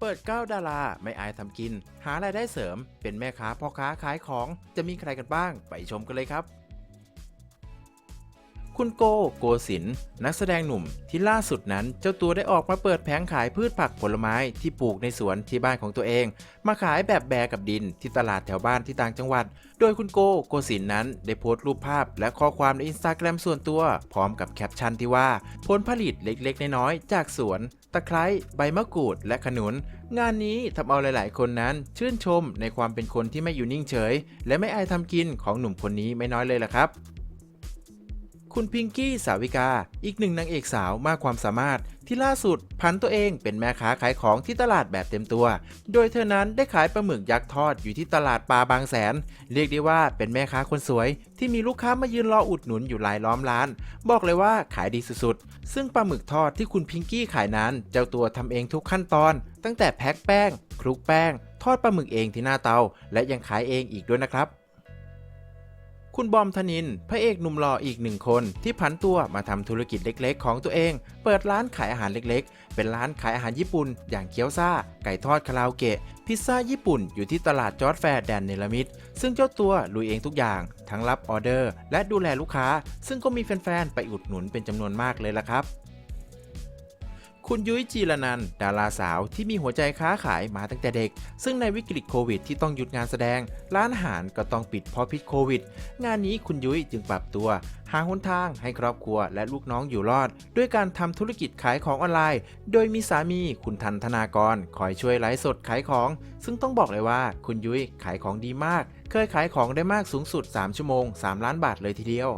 เปิดก้าวดาราไม่อายทำกิน หารายได้เสริม เป็นแม่ค้าพ่อค้าขายของ จะมีใครกันบ้าง ไปชมกันเลยครับ คุณโกโกศินนักแสดงหนุ่มที่ล่าสุดนั้น เจ้าตัวได้ออกมาเปิดแผงขายพืชผักผลไม้ที่ปลูกในสวนที่บ้านของตัวเอง มาขายแบบแบกกับดินที่ตลาดแถวบ้านที่ต่างจังหวัด โดยคุณโกโกศินนั้นได้โพสต์รูปภาพ และข้อความในอินสตาแกรมส่วนตัว พร้อมกับแคปชั่นที่ว่า ผลผลิตเล็กๆ น้อยๆจากสวนตะไคร้ใบมะกรูดและขนุน งานนี้ทำเอาหลาย ๆ คนนั้น ชื่นชมในความเป็นคนที่ไม่อยู่นิ่งเฉย และไม่อายทำกินของหนุ่มคนนี้ไม่น้อยเลยล่ะครับ คุณพิงกี้สาวิกา อีกหนึ่งนางเอกสาวมากความสามารถ ที่ล่าสุดผันตัวเองเป็นแม่ค้าขายของที่ตลาดแบบเต็มตัว โดยเธอนั้นได้ขายปลาหมึกยักษ์ทอดอยู่ที่ตลาดปลาบางแสน เรียกได้ว่าเป็นแม่ค้าคนสวย ที่มีลูกค้ามายืนรออุดหนุนอยู่หลายล้อมร้าน บอกเลยว่าขายดีสุดๆ ซึ่งปลาหมึกทอดที่คุณพิงกี้ขายนั้น เจ้าตัวทำเองทุกขั้นตอน ตั้งแต่แพ็คแป้งคลุกแป้ง ทอดปลาหมึกเองที่หน้าเตา และยังขายเองอีกด้วยนะครับ คุณบอมธนิน พระเอกหนุ่มหล่ออีกหนึ่งคนที่ผันตัวมาทำธุรกิจเล็กๆ ของตัวเอง เปิดร้านขายอาหารเล็กๆ เป็นร้านขายอาหารญี่ปุ่น อย่างเกี๊ยวซ่า ไก่ทอดคาราโอเกะ พิซซ่าญี่ปุ่นอยู่ที่ตลาดจอร์ดแฟร์แดนเนลมิดซึ่งเจ้าตัวลุยเองทุกอย่าง ทั้งรับออเดอร์ และดูแลลูกค้า ซึ่งก็มีแฟนๆ ไปอุดหนุนเป็นจำนวนมากเลยล่ะครับ คุณยุ้ยจีรนัน ดาราสาวที่มีหัวใจค้าขายมาตั้งแต่เด็ก ซึ่งในวิกฤตโควิดที่ต้องหยุดงานแสดง ร้านอาหารก็ต้องปิดเพราะพิษโควิด งานนี้คุณยุ้ยจึงปรับตัว หาหนทางให้ครอบครัวและลูกน้องอยู่รอด ด้วยการทำธุรกิจขายของออนไลน์ โดยมีสามีคุณทันธนากร คอยช่วยไลฟ์สดขายของ ซึ่งต้องบอกเลยว่าคุณยุ้ยขายของดีมาก เคยขายของได้มากสูงสุด 3 ชั่วโมง 3 ล้านบาทเลยทีเดียว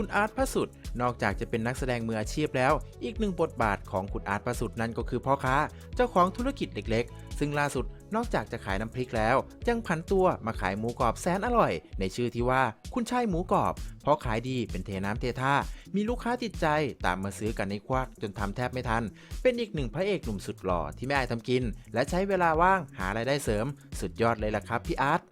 คุณอาร์ตพระสุด นอกจากจะเป็นนักแสดงมืออาชีพแล้ว อีกหนึ่งบทบาทของคุณอาร์ตพระสุดนั่นก็คือพ่อค้า เจ้าของธุรกิจเล็กๆ ซึ่งล่าสุดนอกจากจะขายน้ำพริกแล้ว ยังผันตัวมาขายหมูกรอบแสนอร่อย ในชื่อที่ว่าคุณชายหมูกรอบ เพราะขายดีเป็นเทน้ำเทท่า มีลูกค้าติดใจตามมาซื้อกันในควักจนทำแทบไม่ทัน เป็นอีกหนึ่งพระเอกหนุ่มสุดหล่อที่ไม่อายทำกิน และใช้เวลาว่างหารายได้เสริม สุดยอดเลยล่ะครับพี่อาร์ต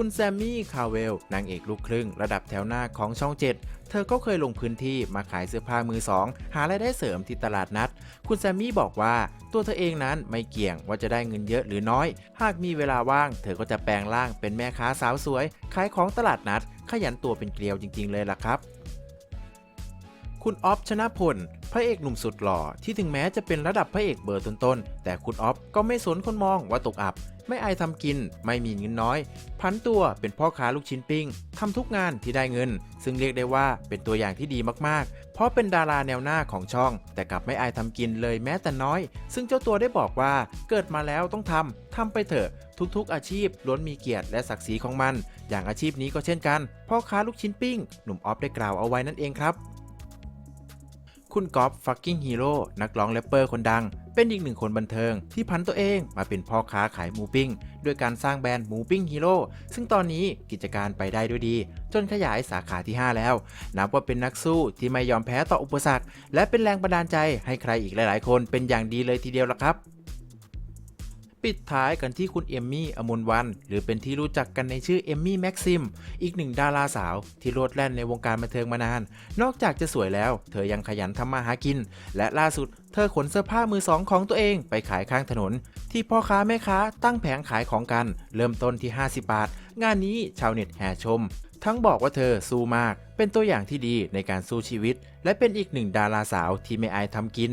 คุณแซมมี่คาเวลนางเอกลูกครึ่งระดับแถวหน้าของช่อง 7 เธอก็เคยลงพื้นที่มาขายเสื้อผ้ามือสอง หารายได้เสริมที่ตลาดนัด คุณแซมมี่บอกว่าตัวเธอเองนั้นไม่เกี่ยงว่าจะได้เงินเยอะหรือน้อย หากมีเวลาว่าง เธอก็จะแปลงร่างเป็นแม่ค้าสาวสวย ขายของตลาดนัด ขยันตัวเป็นเกลียวจริง ๆ เลยล่ะครับ คุณออฟชนะพล พระเอกหนุ่มสุดหล่อที่ถึงแม้จะเป็นระดับพระเอกเบอร์ต้นๆแต่คุณออฟก็ไม่สนคนมองว่าตกอับ ไม่อายทำกิน ไม่มีเงินน้อย พันตัวเป็นพ่อค้าลูกชิ้นปิ้งทำทุกงานที่ได้เงิน ซึ่งเรียกได้ว่าเป็นตัวอย่างที่ดีมากๆ เพราะเป็นดาราแนวหน้าของช่อง แต่กลับไม่อายทำกินเลยแม้แต่น้อย ซึ่งเจ้าตัวได้บอกว่าเกิดมาแล้วต้องทำทำไปเถอะทุกๆ อาชีพล้วนมีเกียรติและศักดิ์ศรีของมัน อย่างอาชีพนี้ก็เช่นกัน พ่อค้าลูกชิ้นปิ้ง หนุ่มออฟได้กล่าวเอาไว้นั่นเองครับ คุณก๊อฟฟักกิ้งฮีโร่นักร้องแรปเปอร์คนดัง เป็นอีกหนึ่งคนบันเทิง ที่พันตัวเองมาเป็นพ่อค้าขายหมูปิ้งด้วยการสร้างแบรนด์หมูปิ้งฮีโร่ซึ่งตอนนี้กิจการไปได้ด้วยดี จนขยายสาขาที่ 5 แล้ว นับว่าเป็นนักสู้ที่ไม่ยอมแพ้ต่ออุปสรรค และเป็นแรงบันดาลใจให้ใครอีกหลาย ๆ คนเป็นอย่างดีเลยทีเดียวละครับ ปิดท้ายกันที่คุณเอมมี่อมนวัน หรือเป็นที่รู้จักกันในชื่อเอมมี่แม็กซิม อีกหนึ่งดาราสาว ที่โลดแล่นในวงการบันเทิงมานาน นอกจากจะสวยแล้ว เธอยังขยันทำมาหากิน และล่าสุดเธอขนเสื้อผ้ามือสองของตัวเองไปขายข้างถนน ที่พ่อค้าแม่ค้าตั้งแผงขายของกัน เริ่มต้นที่ 50 บาท งานนี้ชาวเน็ตแห่ชม ทั้งบอกว่าเธอสู้มาก เป็นตัวอย่างที่ดีในการสู้ชีวิต และเป็นอีกหนึ่งดาราสาวที่ไม่อายทำกิน